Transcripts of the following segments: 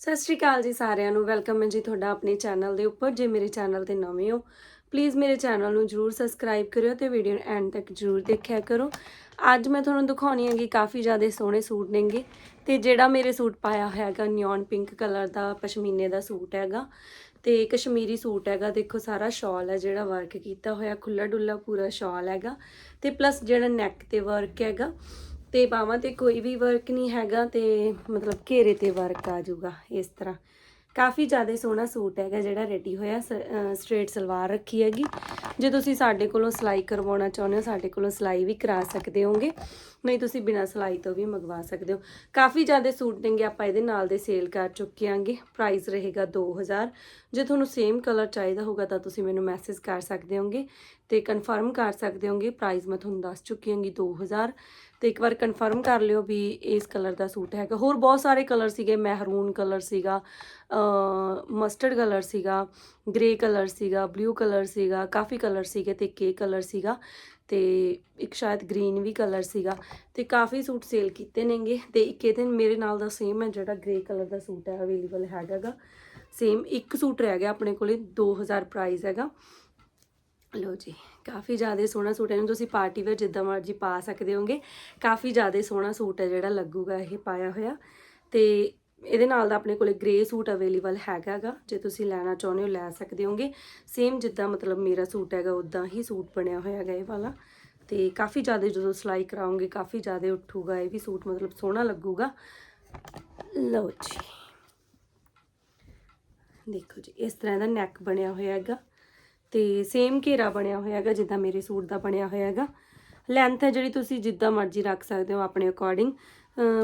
ਸਤਿ ਸ਼੍ਰੀ ਅਕਾਲ ਜੀ ਸਾਰਿਆਂ ਨੂੰ। ਵੈਲਕਮ ਹੈ ਜੀ ਤੁਹਾਡਾ ਆਪਣੇ ਚੈਨਲ ਦੇ ਉੱਪਰ। ਜੇ ਮੇਰੇ ਚੈਨਲ ਤੇ ਨਵੇਂ ਹੋ ਪਲੀਜ਼ ਮੇਰੇ ਚੈਨਲ ਨੂੰ ਜਰੂਰ ਸਬਸਕ੍ਰਾਈਬ ਕਰਿਓ ਤੇ ਵੀਡੀਓ ਨੂੰ ਐਂਡ ਤੱਕ ਜਰੂਰ ਦੇਖਿਆ ਕਰੋ। ਅੱਜ ਮੈਂ ਤੁਹਾਨੂੰ ਦਿਖਾਉਣੀ ਹੈਗੀ ਕਾਫੀ ਜ਼ਿਆਦਾ ਸੋਹਣੇ ਸੂਟ ਨੇਗੇ ਤੇ ਜਿਹੜਾ ਮੇਰੇ ਸੂਟ ਪਾਇਆ ਹੋਇਆ ਹੈਗਾ ਨਿਓਨ ਪਿੰਕ ਕਲਰ ਦਾ, ਪਸ਼ਮੀਨੇ ਦਾ ਸੂਟ ਹੈਗਾ ਤੇ ਕਸ਼ਮੀਰੀ ਸੂਟ ਹੈਗਾ। ਦੇਖੋ ਸਾਰਾ ਸ਼ਾਲ ਹੈ ਜਿਹੜਾ ਵਰਕ ਕੀਤਾ ਹੋਇਆ ਖੁੱਲਾ ਡੁੱਲਾ ਪੂਰਾ ਸ਼ਾਲ ਹੈਗਾ ਤੇ ਪਲੱਸ ਜਿਹੜਾ ਨੈਕ ਤੇ ਵਰਕ ਹੈਗਾ ਤੇ ਬਾਹਾਂ ਤੇ ਕੋਈ ਵੀ ਵਰਕ ਨਹੀਂ ਹੈਗਾ ਤੇ ਮਤਲਬ ਘੇਰੇ ਤੇ ਵਰਕ ਆ ਜਾਊਗਾ ਇਸ ਤਰ੍ਹਾਂ। ਕਾਫੀ ਜ਼ਿਆਦਾ ਸੋਹਣਾ ਸੂਟ ਹੈਗਾ ਜਿਹੜਾ ਰੈਡੀ ਹੋਇਆ ਸਟ੍ਰੇਟ ਸਲਵਾਰ ਰੱਖੀ ਹੈਗੀ। ਜੇ ਤੁਸੀਂ ਸਾਡੇ ਕੋਲੋਂ ਸਿਲਾਈ ਕਰਵਾਉਣਾ ਚਾਹੁੰਦੇ ਹੋ, ਸਾਡੇ ਕੋਲੋਂ ਸਿਲਾਈ ਵੀ ਕਰਾ ਸਕਦੇ ਹੋਗੇ ਨਹੀਂ, ਤੁਸੀਂ ਬਿਨਾਂ ਸਿਲਾਈ ਤੋਂ ਵੀ ਮੰਗਵਾ ਸਕਦੇ ਹੋ। ਕਾਫੀ ਜ਼ਿਆਦਾ ਸੂਟ ਨੇਗੇ, ਆਪਾਂ ਇਹਦੇ ਨਾਲ ਦੇ ਸੇਲ ਕਰ ਚੁੱਕੇ ਆਂਗੇ ਪ੍ਰਾਈਸ ਰਹੇਗਾ 2000 ਜੇ ਤੁਹਾਨੂੰ ਸੇਮ ਕਲਰ ਚਾਹੀਦਾ ਹੋਗਾ ਤਾਂ ਤੁਸੀਂ ਮੈਨੂੰ ਮੈਸੇਜ ਕਰ ਸਕਦੇ ਹੋਗੇ ਤੇ ਕਨਫਰਮ ਕਰ ਸਕਦੇ ਹੋਗੇ ਪ੍ਰਾਈਸ ਮੈਂ ਤੁਹਾਨੂੰ ਦੱਸ ਚੁੱਕੀ ਹਾਂਗੀ 2000 ਤੇ ਇੱਕ ਵਾਰ ਕਨਫਰਮ ਕਰ ਲਿਓ ਵੀ ਇਸ ਕਲਰ ਦਾ ਸੂਟ ਹੈਗਾ। ਹੋਰ ਬਹੁਤ ਸਾਰੇ ਕਲਰ ਸੀਗੇ ਮਹਿਰੂਨ ਕਲਰ ਸੀਗਾ ਮਸਟਰਡ ਕਲਰ ਸੀਗਾ ਗ੍ਰੇ ਕਲਰ ਸੀਗਾ ਬਲੂ ਕਲਰ ਸੀਗਾ, ਕਾਫੀ ਕਲਰ ਸੀਗੇ ਤੇ ਕੇ ਕਲਰ ਸੀਗਾ ਤੇ ਇੱਕ ਸ਼ਾਇਦ ਗ੍ਰੀਨ ਵੀ ਕਲਰ ਸੀਗਾ ਤੇ ਕਾਫੀ ਸੂਟ ਸੇਲ ਕੀਤੇ ਨੇਗੇ ਤੇ ਇੱਕ ਇਹ ਦਿਨ ਮੇਰੇ ਨਾਲ ਦਾ ਸੇਮ ਹੈ ਜਿਹੜਾ ਗ੍ਰੇ ਕਲਰ ਦਾ ਸੂਟ ਹੈ ਅਵੇਲੇਬਲ ਹੈਗਾਗਾ ਸੇਮ ਇੱਕ ਸੂਟ ਰਹਿ ਗਿਆ ਆਪਣੇ ਕੋਲੇ 2000 ਪ੍ਰਾਈਸ ਹੈਗਾ। ਲੋ ਜੀ, ਕਾਫੀ ਜ਼ਿਆਦਾ ਸੋਹਣਾ ਸੂਟ ਹੈ ਇਹਨੂੰ ਤੁਸੀਂ ਪਾਰਟੀ ਵੇਅਰ ਜਿੱਦਾਂ ਮਰਜ਼ੀ ਪਾ ਸਕਦੇ ਹੋਗੇ ਕਾਫੀ ਜ਼ਿਆਦਾ ਸੋਹਣਾ ਸੂਟ ਹੈ ਜਿਹੜਾ ਲੱਗੂਗਾ ਇਹ ਪਾਇਆ ਹੋਇਆ। ਤੇ ਇਹਦੇ ਨਾਲ ਦਾ ਆਪਣੇ ਕੋਲੇ ਗ੍ਰੇ ਸੂਟ ਅਵੇਲੇਬਲ ਹੈਗਾਗਾ, ਜੇ ਤੁਸੀਂ ਲੈਣਾ ਚਾਹੁੰਦੇ ਹੋ ਲੈ ਸਕਦੇ ਹੋਗੇ ਸੇਮ ਜਿੱਦਾਂ ਮਤਲਬ ਮੇਰਾ ਸੂਟ ਹੈਗਾ ਉਦਾਂ ਹੀ ਸੂਟ ਬਣਿਆ ਹੋਇਆ ਹੈਗਾ ਇਹ ਵਾਲਾ। ਤੇ ਕਾਫੀ ਜ਼ਿਆਦਾ ਜਦੋਂ ਸਿਲਾਈ ਕਰਾਉਂਗੇ ਕਾਫੀ ਜ਼ਿਆਦਾ ਉੱਠੂਗਾ, ਇਹ ਵੀ ਸੂਟ ਮਤਲਬ ਸੋਹਣਾ ਲੱਗੂਗਾ। ਲਓ ਜੀ। ਦੇਖੋ ਜੀ, ਇਸ ਤਰ੍ਹਾਂ ਦਾ ਨੈਕ ਬਣਿਆ ਹੋਇਆ ਹੈਗਾ। ਤੇ ਸੇਮ ਘੇਰਾ ਬਣਿਆ ਹੋਇਆ ਹੈਗਾ, ਜਿੱਦਾਂ ਮੇਰੇ ਸੂਟ ਦਾ ਬਣਿਆ ਹੋਇਆ ਹੈਗਾ। ਲੈਂਥ ਹੈ ਜਿਹੜੀ ਤੁਸੀਂ ਜਿੱਦਾਂ ਮਰਜ਼ੀ ਰੱਖ ਸਕਦੇ ਹੋ ਆਪਣੇ ਅਕੋਰਡਿੰਗ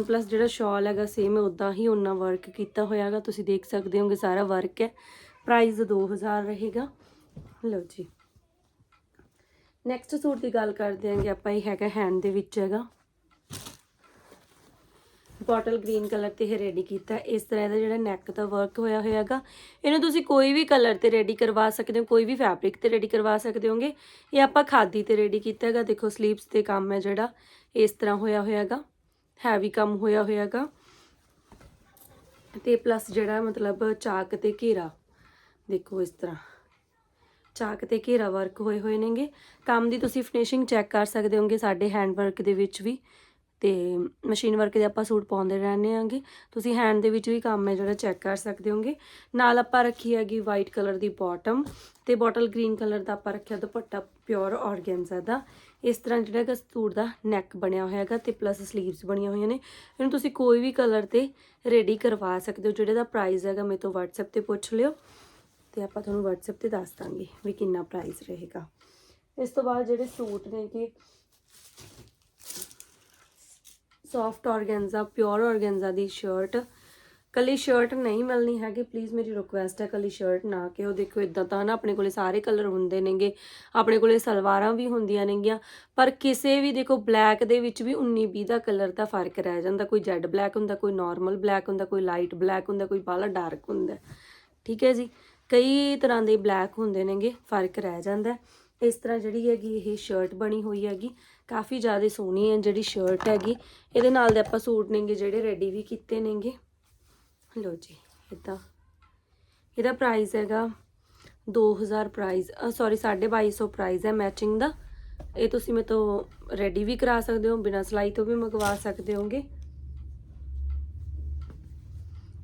ਪਲੱਸ ਜਿਹੜਾ ਸ਼ਾਲ ਹੈਗਾ ਸੇਮ ਉਦਾਂ ਹੀ ਉਹਨਾਂ ਵਰਕ ਕੀਤਾ ਹੋਇਆ ਹੈਗਾ। ਤੁਸੀਂ ਦੇਖ ਸਕਦੇ ਹੋਗੇ, ਸਾਰਾ ਵਰਕ ਹੈ। ਪ੍ਰਾਈਸ 2000 ਰਹੇਗਾ। ਲਓ ਜੀ। ਨੈਕਸਟ ਸੂਟ ਦੀ ਗੱਲ ਕਰਦੇ ਆਂਗੇ ਆਪਾਂ, ਇਹ ਹੈਗਾ ਹੈਂਡ ਦੇ ਵਿੱਚ ਹੈਗਾ। ਬੋਟਲ ਗ੍ਰੀਨ ਕਲਰ ਤੇ ਇਹ ਰੈਡੀ ਕੀਤਾ। ਇਸ ਤਰ੍ਹਾਂ ਦਾ ਜਿਹੜਾ ਨੈਕ ਦਾ ਵਰਕ ਹੋਇਆ ਹੋਇਆ ਹੈਗਾ ਇਹਨੂੰ ਤੁਸੀਂ ਕੋਈ ਵੀ ਕਲਰ ਤੇ ਰੈਡੀ ਕਰਵਾ ਸਕਦੇ ਹੋ, ਕੋਈ ਵੀ ਫੈਬਰਿਕ ਤੇ ਰੈਡੀ ਕਰਵਾ ਸਕਦੇ ਹੋਗੇ। ਇਹ ਆਪਾਂ ਖਾਦੀ ਤੇ ਰੈਡੀ ਕੀਤਾ ਹੈਗਾ। ਦੇਖੋ ਸਲੀਵਸ ਤੇ ਕੰਮ ਹੈ ਜਿਹੜਾ। ਇਸ ਤਰ੍ਹਾਂ ਹੋਇਆ ਹੋਇਆ ਹੈਗਾ ਹੈਵੀ ਕੰਮ ਹੋਇਆ ਹੋਇਆ ਹੈਗਾ ਤੇ ਪਲੱਸ ਜਿਹੜਾ ਮਤਲਬ ਚਾਕ ਤੇ ਘੇਰਾ। ਦੇਖੋ ਇਸ ਤਰ੍ਹਾਂ। ਚਾਕ ਤੇ ਘੇਰਾ ਵਰਕ ਹੋਏ ਹੋਏ ਨੇਗੇ। ਕੰਮ ਦੀ ਤੁਸੀਂ ਫਿਨਿਸ਼ਿੰਗ ਚੈੱਕ ਕਰ ਸਕਦੇ ਹੋਗੇ ਸਾਡੇ ਹੈਂਡ ਵਰਕ ਦੇ ਵਿੱਚ ਵੀ। ਤੇ ਮਸ਼ੀਨ ਵਰਕ ਦੇ ਆਪਾਂ ਸੂਟ ਪਾਉਂਦੇ ਰਹਿੰਦੇ ਆਂਗੇ ਤੁਸੀਂ ਹੈਂਡ ਦੇ ਵਿੱਚ ਵੀ ਕੰਮ ਹੈ ਜਿਹੜਾ ਚੈੱਕ ਕਰ ਸਕਦੇ ਹੋਗੇ। ਨਾਲ ਆਪਾਂ ਰੱਖੀ ਹੈਗੀ ਵਾਈਟ ਕਲਰ ਦੀ ਬਾਟਮ ਤੇ ਬੋਟਲ ਗ੍ਰੀਨ ਕਲਰ ਦਾ ਆਪਾਂ ਰੱਖਿਆ ਦੁਪੱਟਾ ਪਿਓਰ ਆਰਗੈਂਜ਼ਾ ਦਾ। ਇਸ ਤਰ੍ਹਾਂ ਜਿਹੜਾ ਹੈਗਾ ਸੂਟ ਦਾ ਨੈਕ ਬਣਿਆ ਹੋਇਆ ਹੈਗਾ ਤੇ ਪਲੱਸ 슬ੀਵਸ ਬਣੀਆਂ ਹੋਈਆਂ ਨੇ। ਇਹਨੂੰ ਤੁਸੀਂ ਕੋਈ ਵੀ ਕਲਰ ਤੇ ਰੈਡੀ ਕਰਵਾ ਸਕਦੇ ਹੋ। ਜਿਹੜੇ ਦਾ ਪ੍ਰਾਈਸ ਹੈਗਾ ਮੇਰੇ ਤੋਂ WhatsApp ਤੇ ਪੁੱਛ ਲਿਓ ਤੇ ਆਪਾਂ ਤੁਹਾਨੂੰ WhatsApp ਤੇ ਦੱਸ ਦਾਂਗੇ ਵੀ ਕਿੰਨਾ ਪ੍ਰਾਈਸ ਰਹੇਗਾ। ਇਸ ਤੋਂ ਬਾਅਦ ਜਿਹੜੇ ਸੂਟ ਨੇ ਕਿ ਸੌਫਟ ਔਰਗੈਂਜਾ ਪਿਓਰ ਔਰਗੈਂਜਾ ਦੀ ਸ਼ਰਟ ਕੱਲੀ ਸ਼ਰਟ ਨਹੀਂ ਮਿਲਣੀ ਹੈਗੀ। ਪਲੀਜ਼ ਮੇਰੀ ਰਿਕੁਐਸਟ ਹੈ ਕੱਲੀ ਸ਼ਰਟ ਨਾ ਕਿ ਉਹ ਦੇਖੋ ਇਦਾਂ ਤਾਂ ਨਾ ਆਪਣੇ ਕੋਲੇ ਸਾਰੇ ਕਲਰ ਹੁੰਦੇ ਨੇਗੇ। ਆਪਣੇ ਕੋਲੇ ਸਲਵਾਰਾਂ ਵੀ ਹੁੰਦੀਆਂ ਨੇਗੀਆਂ। ਪਰ ਕਿਸੇ ਵੀ ਦੇਖੋ ਬਲੈਕ ਦੇ ਵਿੱਚ ਵੀ 19 20 ਦਾ ਕਲਰ ਦਾ ਫ਼ਰਕ ਰਹਿ ਜਾਂਦਾ। ਕੋਈ ਜੈਡ ਬਲੈਕ ਹੁੰਦਾ, ਕੋਈ ਨਾਰਮਲ ਬਲੈਕ ਹੁੰਦਾ, ਕੋਈ ਲਾਈਟ ਬਲੈਕ ਹੁੰਦਾ, ਕੋਈ ਬਾਲਾ ਡਾਰਕ ਹੁੰਦਾ। ਠੀਕ ਹੈ ਜੀ? ਕਈ ਤਰ੍ਹਾਂ ਦੇ ਬਲੈਕ ਹੁੰਦੇ ਨੇਗੇ, ਫ਼ਰਕ ਰਹਿ ਜਾਂਦਾ। ਇਸ ਤਰ੍ਹਾਂ ਜਿਹੜੀ ਹੈਗੀ ਇਹ ਸ਼ਰਟ ਬਣੀ ਹੋਈ ਹੈਗੀ। ਕਾਫੀ ਜ਼ਿਆਦਾ ਸੋਹਣੀ ਹੈ ਜਿਹੜੀ ਸ਼ਰਟ ਹੈਗੀ। ਇਹਦੇ ਨਾਲ ਦੇ ਆਪਾਂ ਸੂਟ ਨੇਗੇ ਜਿਹੜੇ ਰੈਡੀ ਵੀ ਕੀਤੇ ਨੇਗੇ। ਲੋ ਜੀ ਇਦਾਂ ਇਹਦਾ ਪ੍ਰਾਈਸ ਹੈਗਾ 2000 ਪ੍ਰਾਈਸ ਸੌਰੀ 2250 ਪ੍ਰਾਈਸ ਹੈ ਮੈਚਿੰਗ ਦਾ। ਇਹ ਤੁਸੀਂ ਮੇਰੇ ਤੋਂ ਰੈਡੀ ਵੀ ਕਰਾ ਸਕਦੇ ਹੋ, ਬਿਨਾਂ ਸਿਲਾਈ ਤੋਂ ਵੀ ਮੰਗਵਾ ਸਕਦੇ ਹੋਗੇ।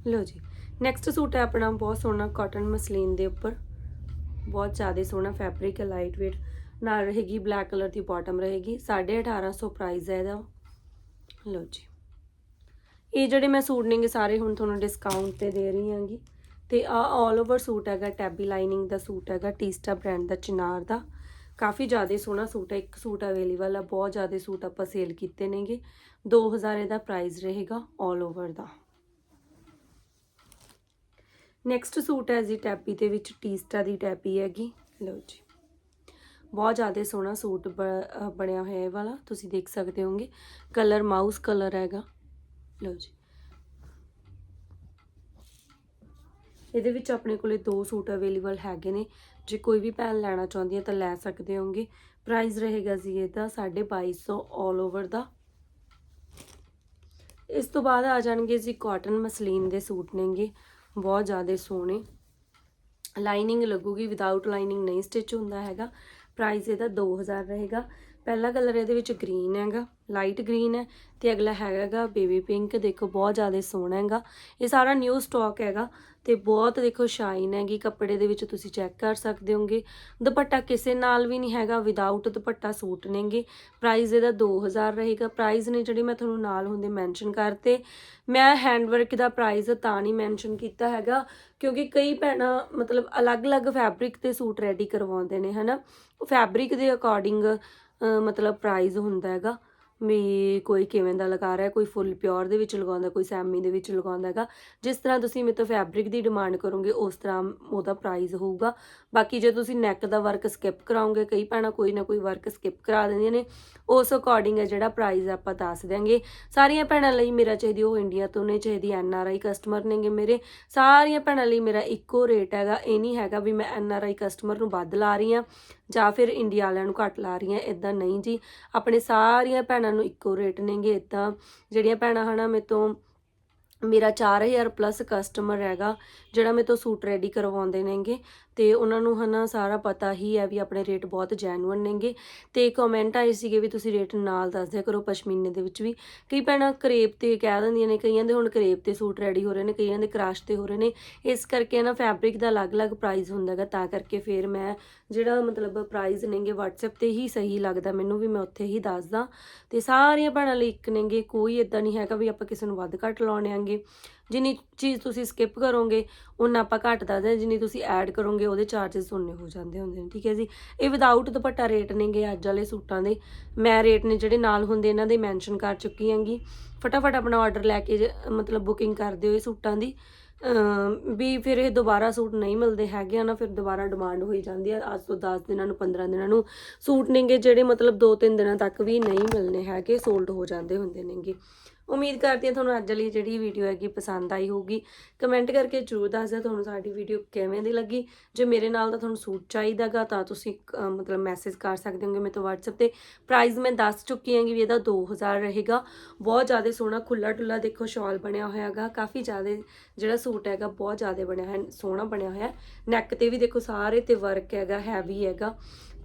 ਲੋ ਜੀ ਨੈਕਸਟ ਸੂਟ ਹੈ ਆਪਣਾ ਬਹੁਤ ਸੋਹਣਾ ਕਾਟਨ ਮਸਲੀਨ ਦੇ ਉੱਪਰ। ਬਹੁਤ ਜ਼ਿਆਦਾ ਸੋਹਣਾ ਫੈਬਰਿਕ ਹੈ ਲਾਈਟ weight ਨਾਲ ਰਹੇਗੀ ਬਲੈਕ ਕਲਰ ਦੀ ਬਾਟਮ ਰਹੇਗੀ। 1850 ਪ੍ਰਾਈਸ ਹੈ ਇਹਦਾ। ਲਓ ਜੀ। ਇਹ ਜਿਹੜੇ ਮੈਂ ਸੂਟ ਨੇਗੇ ਸਾਰੇ ਹੁਣ ਤੁਹਾਨੂੰ ਡਿਸਕਾਊਂਟ ਤੇ ਦੇ ਰਹੀ ਹਾਂਗੀ। ਤੇ ਆ ਆਲ ਓਵਰ ਸੂਟ ਹੈਗਾ ਟੈਬੀ ਲਾਈਨਿੰਗ ਦਾ ਸੂਟ ਹੈਗਾ ਟੀਸਟਾ ਬ੍ਰਾਂਡ ਦਾ ਚਿਨਾਰ ਦਾ। ਕਾਫੀ ਜ਼ਿਆਦਾ ਸੋਹਣਾ ਸੂਟ ਹੈ, ਇੱਕ ਸੂਟ ਅਵੇਲੇਬਲ ਆ, ਬਹੁਤ ਜ਼ਿਆਦਾ ਸੂਟ ਆਪਾਂ ਸੇਲ ਕੀਤੇ ਨੇਗੇ। 2000 ਇਹਦਾ ਪ੍ਰਾਈਸ ਰਹੇਗਾ ਆਲ ਓਵਰ ਦਾ। ਨੈਕਸਟ ਸੂਟ ਹੈ ਜੀ ਟੈਪੀ ਦੇ ਵਿੱਚ ਟੀਸਟਾ ਦੀ ਟੈਪੀ ਹੈਗੀ। ਲਓ ਜੀ। ਬਹੁਤ ਜ਼ਿਆਦਾ ਸੋਹਣਾ ਸੂਟ ਬਣਿਆ ਹੋਇਆ ਇਹ ਵਾਲਾ, ਤੁਸੀਂ ਦੇਖ ਸਕਦੇ ਹੋਗੇ ਕਲਰ ਮਾਊਸ ਕਲਰ ਹੈਗਾ। ਲਓ ਜੀ। ਇਹਦੇ ਵਿੱਚ ਆਪਣੇ ਕੋਲੇ ਦੋ ਸੂਟ ਅਵੇਲੇਬਲ ਹੈਗੇ ਨੇ। ਜੇ ਕੋਈ ਵੀ ਭੈਣ ਲੈਣਾ ਚਾਹੁੰਦੀ ਹੈ ਤਾਂ ਲੈ ਸਕਦੇ ਹੋਗੇ ਪ੍ਰਾਈਸ ਰਹੇਗਾ ਜੀ ਇਹਦਾ 2250 ਆਲ ਓਵਰ ਦਾ। ਇਸ ਤੋਂ ਬਾਅਦ ਆ ਜਾਣਗੇ ਜੀ ਕਾਟਨ ਮਸਲੀਨ ਦੇ ਸੂਟ ਨੇਗੇ। ਬਹੁਤ ਜ਼ਿਆਦਾ ਸੋਹਣੇ। ਲਾਈਨਿੰਗ ਲੱਗੂਗੀ ਵਿਦਆਊਟ ਲਾਈਨਿੰਗ ਨਹੀਂ ਸਟਿਚ ਹੁੰਦਾ ਹੈਗਾ। ਪ੍ਰਾਈਸ ਇਹਦਾ 2000 ਰਹੇਗਾ। ਪਹਿਲਾ ਕਲਰ ਇਹਦੇ ਵਿੱਚ ਗ੍ਰੀਨ ਹੈਗਾ, ਲਾਈਟ ਗ੍ਰੀਨ ਹੈ ਤੇ ਅਗਲਾ ਹੈਗਾਗਾ ਬੇਬੀ ਪਿੰਕ, ਦੇਖੋ ਬਹੁਤ ਜ਼ਿਆਦਾ ਸੋਹਣਾ ਹੈਗਾ। ਇਹ ਸਾਰਾ ਨਿਊ ਸਟਾਕ ਹੈਗਾ ਤੇ ਬਹੁਤ ਦੇਖੋ ਸ਼ਾਈਨ ਹੈਗੀ, ਕੱਪੜੇ ਦੇ ਵਿੱਚ ਤੁਸੀਂ ਚੈੱਕ ਕਰ ਸਕਦੇ ਹੋਗੇ। ਦੁਪੱਟਾ ਕਿਸੇ ਨਾਲ ਵੀ ਨਹੀਂ ਹੈਗਾ ਵਿਦਆਊਟ ਦੁਪੱਟਾ ਸੂਟ ਨੇਗੇ। ਪ੍ਰਾਈਸ ਇਹਦਾ 2000 ਰਹੇਗਾ। ਪ੍ਰਾਈਸ ਨੇ ਜਿਹੜੇ ਮੈਂ ਤੁਹਾਨੂੰ ਨਾਲ ਹੁੰਦੇ ਮੈਂਸ਼ਨ ਕਰਤੇ, ਮੈਂ ਹੈਂਡਵਰਕ ਦਾ ਪ੍ਰਾਈਸ ਤਾਂ ਨਹੀਂ ਮੈਂਸ਼ਨ ਕੀਤਾ ਹੈਗਾ, ਕਿਉਂਕਿ ਕਈ ਭੈਣਾਂ ਮਤਲਬ ਅਲੱਗ-ਅਲੱਗ ਫੈਬਰਿਕ ਤੇ ਸੂਟ ਰੈਡੀ ਕਰਵਾਉਂਦੇ ਨੇ, ਹਨਾ? ਫੈਬਰਿਕ ਦੇ ਅਕੋਰਡਿੰਗ ਮਤਲਬ ਪ੍ਰਾਈਜ਼ ਹੁੰਦਾ ਹੈਗਾ। ਵੀ ਕੋਈ ਕਿਵੇਂ ਦਾ ਲਗਾ ਰਿਹਾ, ਕੋਈ ਫੁੱਲ ਪਿਓਰ ਦੇ ਵਿੱਚ ਲਗਾਉਂਦਾ, ਕੋਈ ਸੈਮੀ ਦੇ ਵਿੱਚ ਲਗਾਉਂਦਾ ਹੈਗਾ। ਜਿਸ ਤਰ੍ਹਾਂ ਤੁਸੀਂ ਮੇਰੇ ਤੋਂ ਫੈਬਰਿਕ ਦੀ ਡਿਮਾਂਡ ਕਰੋਗੇ, ਉਸ ਤਰ੍ਹਾਂ ਉਹਦਾ ਪ੍ਰਾਈਸ ਹੋਊਗਾ। ਬਾਕੀ ਜੇ ਤੁਸੀਂ ਨੈਕ ਦਾ ਵਰਕ ਸਕਿਪ ਕਰਾਉਂਗੇ ਕਈ ਭੈਣਾਂ ਕੋਈ ਨਾ ਕੋਈ ਵਰਕ ਸਕਿਪ ਕਰਾ ਦਿੰਦੀਆਂ ਨੇ, ਉਸ ਅਕੋਰਡਿੰਗ ਹੈ ਜਿਹੜਾ ਪ੍ਰਾਈਸ ਆਪਾਂ ਦੱਸ ਦਿਆਂਗੇ। ਸਾਰੀਆਂ ਭੈਣਾਂ ਲਈ ਮੇਰਾ ਚਾਹੀਦੀ, ਉਹ ਇੰਡੀਆ ਤੋਂ ਨੇ, ਚਾਹੀਦੀ ਐਨ ਆਰ ਆਈ ਕਸਟਮਰ ਨੇਗੇ ਮੇਰੇ। ਸਾਰੀਆਂ ਭੈਣਾਂ ਲਈ ਮੇਰਾ ਇੱਕੋ ਰੇਟ ਹੈਗਾ, ਇਹ ਨਹੀਂ ਹੈਗਾ ਵੀ ਮੈਂ ਐਨ ਆਰ ਆਈ ਕਸਟਮਰ ਨੂੰ ਵੱਧ ਲਾ ਰਹੀ ਹਾਂ ਜਾਂ ਫਿਰ ਇੰਡੀਆ ਵਾਲਿਆਂ ਨੂੰ ਘੱਟ ਲਾ ਰਹੀ ਹਾਂ ਇਦਾਂ ਨਹੀਂ ਜੀ। ਆਪਣੇ ਸਾਰੀਆਂ ਭੈਣਾਂ ਨੂੰ ਇੱਕੋ ਰੇਟ ਨੇਗੇ ਇਦਾਂ ਜਿਹੜੀਆਂ ਭੈਣਾਂ ਹਨਾ ਮੇਰੇ ਤੋਂ, ਮੇਰਾ 4000 ਪਲੱਸ ਕਸਟਮਰ ਹੈਗਾ, ਜਿਹੜਾ ਮੇਰੇ ਤੋਂ ਸੂਟ ਰੈਡੀ ਕਰਵਾਉਂਦੇ ਨੇਗੇ। ਤੇ ਉਹਨਾਂ ਨੂੰ ਹਨਾ ਸਾਰਾ ਪਤਾ ਹੀ ਹੈ ਵੀ ਆਪਣੇ ਰੇਟ ਬਹੁਤ ਜੈਨੂਅਨ ਨੇਗੇ। ਤੇ ਕਮੈਂਟ ਆਏ ਸੀਗੇ ਵੀ ਤੁਸੀਂ ਰੇਟ ਨਾਲ ਦੱਸ ਦਿਆ ਕਰੋ ਪਸ਼ਮੀਨੇ ਦੇ ਵਿੱਚ ਵੀ। ਕਈ ਭੈਣਾਂ ਕਰੇਪ ਤੇ ਕਹਿ ਦਿੰਦੀਆਂ ਨੇ, ਕਈਆਂ ਦੇ ਹੁਣ ਕਰੇਪ ਤੇ ਸੂਟ ਰੈਡੀ ਹੋ ਰਹੇ ਨੇ, ਕਈਆਂ ਦੇ ਕਰਾਸ਼ ਤੇ ਹੋ ਰਹੇ ਨੇ। ਇਸ ਕਰਕੇ ਨਾ ਫੈਬਰਿਕ ਦਾ ਅਲੱਗ-ਅਲੱਗ ਪ੍ਰਾਈਸ ਹੁੰਦਾ ਹੈਗਾ, ਤਾਂ ਕਰਕੇ ਫਿਰ ਮੈਂ ਜਿਹੜਾ ਮਤਲਬ ਪ੍ਰਾਈਸ ਨੇਗੇ WhatsApp ਤੇ ਹੀ ਸਹੀ ਲੱਗਦਾ ਮੈਨੂੰ ਵੀ ਮੈਂ ਉੱਥੇ ਹੀ ਦੱਸਦਾ। ਤੇ ਸਾਰੀਆਂ ਭੈਣਾਂ ਲਈ ਇੱਕ ਨੇਗੇ, ਕੋਈ ਇਦਾਂ ਨਹੀਂ ਹੈਗਾ ਵੀ ਆਪਾਂ ਕਿਸੇ ਨੂੰ ਵੱਧ ਘੱਟ ਲਾਉਣੇ ਆਂਗੇ। ਜਿੰਨੀ ਚੀਜ਼ ਤੁਸੀਂ ਸਕਿਪ ਕਰੋਗੇ ਉਹਨਾਂ ਆਪਾਂ ਘੱਟ ਦੱਸਦੇ ਜਿੰਨੀ ਤੁਸੀਂ ਐਡ ਕਰੋਗੇ, ਉਹਦੇ ਚਾਰजेस ਉਨੇ ਹੋ ਜਾਂਦੇ ਹੁੰਦੇ ਨੇ, ਠੀਕ ਹੈ ਜੀ? ਇਹ ਵਿਦਆਊਟ ਦੁਪੱਟਾ ਰੇਟ ਨੇਗੇ ਅੱਜ ਵਾਲੇ ਸੂਟਾਂ ਦੇ। ਮੈਂ ਰੇਟ ਨੇ ਜਿਹੜੇ ਨਾਲ ਹੁੰਦੇ ਇਹਨਾਂ ਦੇ ਮੈਂਸ਼ਨ ਕਰ ਚੁੱਕੀ ਹਾਂਗੀ। ਫਟਾਫਟ ਆਪਣਾ ਆਰਡਰ ਲੈ ਕੇ ਜ- ਮਤਲਬ ਬੁਕਿੰਗ ਕਰ ਦਿਓ ਇਹ ਸੂਟਾਂ ਦੀ। ਵੀ ਫਿਰ ਇਹ ਦੁਬਾਰਾ ਸੂਟ ਨਹੀਂ ਮਿਲਦੇ ਹੈਗੇ ਆ ਨਾ, ਫਿਰ ਦੁਬਾਰਾ ਡਿਮਾਂਡ ਹੋਈ ਜਾਂਦੀ ਆ। ਅੱਜ ਤੋਂ 10 ਦਿਨਾਂ ਨੂੰ 15 ਦਿਨਾਂ ਨੂੰ ਸੂਟ ਨੇਗੇ ਜਿਹੜੇ ਮਤਲਬ 2-3 ਦਿਨਾਂ ਤੱਕ ਵੀ ਨਹੀਂ ਮਿਲਨੇ ਹੈਗੇ ਸੋਲਡ ਹੋ ਜਾਂਦੇ ਹੁੰਦੇ ਨੇਗੇ। ਉਮੀਦ ਕਰਦੀ ਹਾਂ ਤੁਹਾਨੂੰ ਅੱਜ ਵਾਲੀ ਜਿਹੜੀ ਵੀਡੀਓ ਹੈਗੀ ਪਸੰਦ ਆਈ ਹੋਊਗੀ। ਕਮੈਂਟ ਕਰਕੇ ਜਰੂਰ ਦੱਸ ਦਿਓ ਤੁਹਾਨੂੰ ਸਾਡੀ ਵੀਡੀਓ ਕਿਵੇਂ ਦੀ ਲੱਗੀ। ਜੇ ਮੇਰੇ ਨਾਲ ਦਾ ਤੁਹਾਨੂੰ ਸੂਟ ਚਾਹੀਦਾਗਾ ਤਾਂ ਤੁਸੀਂ ਮਤਲਬ ਮੈਸੇਜ ਕਰ ਸਕਦੇ ਹੋਗੇ ਮੇਰੇ ਤੋਂ WhatsApp ਤੇ। ਪ੍ਰਾਈਸ ਮੈਂ ਦੱਸ ਚੁੱਕੀ ਹਾਂਗੀ ਵੀ ਇਹਦਾ 2000 ਰਹੇਗਾ। ਬਹੁਤ ਜ਼ਿਆਦਾ ਸੋਹਣਾ ਖੁੱਲਾ ਟੁੱਲਾ ਦੇਖੋ ਸ਼ਾਲ ਬਣਿਆ ਹੋਇਆ ਹੈਗਾ। ਕਾਫੀ ਜ਼ਿਆਦਾ ਜਿਹੜਾ ਸੂਟ ਹੈਗਾ ਬਹੁਤ ਜ਼ਿਆਦਾ ਬਣਿਆ ਹੈ ਸੋਹਣਾ ਬਣਿਆ ਹੋਇਆ। ਨੈਕ ਤੇ ਵੀ ਦੇਖੋ ਸਾਰੇ ਤੇ ਵਰਕ ਹੈਗਾ ਹੈਵੀ ਹੈਗਾ।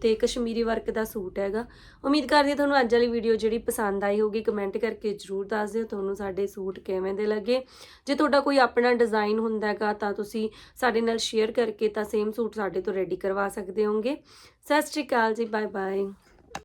ਤੇ ਕਸ਼ਮੀਰੀ ਵਰਕ ਦਾ ਸੂਟ ਹੈਗਾ। ਉਮੀਦ ਕਰਦੀ ਹਾਂ ਤੁਹਾਨੂੰ ਅੱਜ ਵਾਲੀ ਵੀਡੀਓ ਜਿਹੜੀ ਪਸੰਦ ਆਈ ਹੋਊਗੀ ਕਮੈਂਟ ਕਰਕੇ ਜਰੂਰ ਦੱਸ ਦਿਓ ਤੁਹਾਨੂੰ ਸਾਡੇ ਸੂਟ ਕਿਵੇਂ ਦੇ ਲੱਗੇ। ਜੇ ਤੁਹਾਡਾ ਕੋਈ ਆਪਣਾ ਡਿਜ਼ਾਈਨ ਹੁੰਦਾ ਹੈਗਾ ਤਾਂ ਤੁਸੀਂ ਸਾਡੇ ਨਾਲ ਸ਼ੇਅਰ ਕਰਕੇ ਤਾਂ ਸੇਮ ਸੂਟ ਸਾਡੇ ਤੋਂ ਰੈਡੀ ਕਰਵਾ ਸਕਦੇ ਹੋਗੇ ਸਤਿ ਸ਼੍ਰੀ ਅਕਾਲ ਜੀ ਬਾਏ ਬਾਏ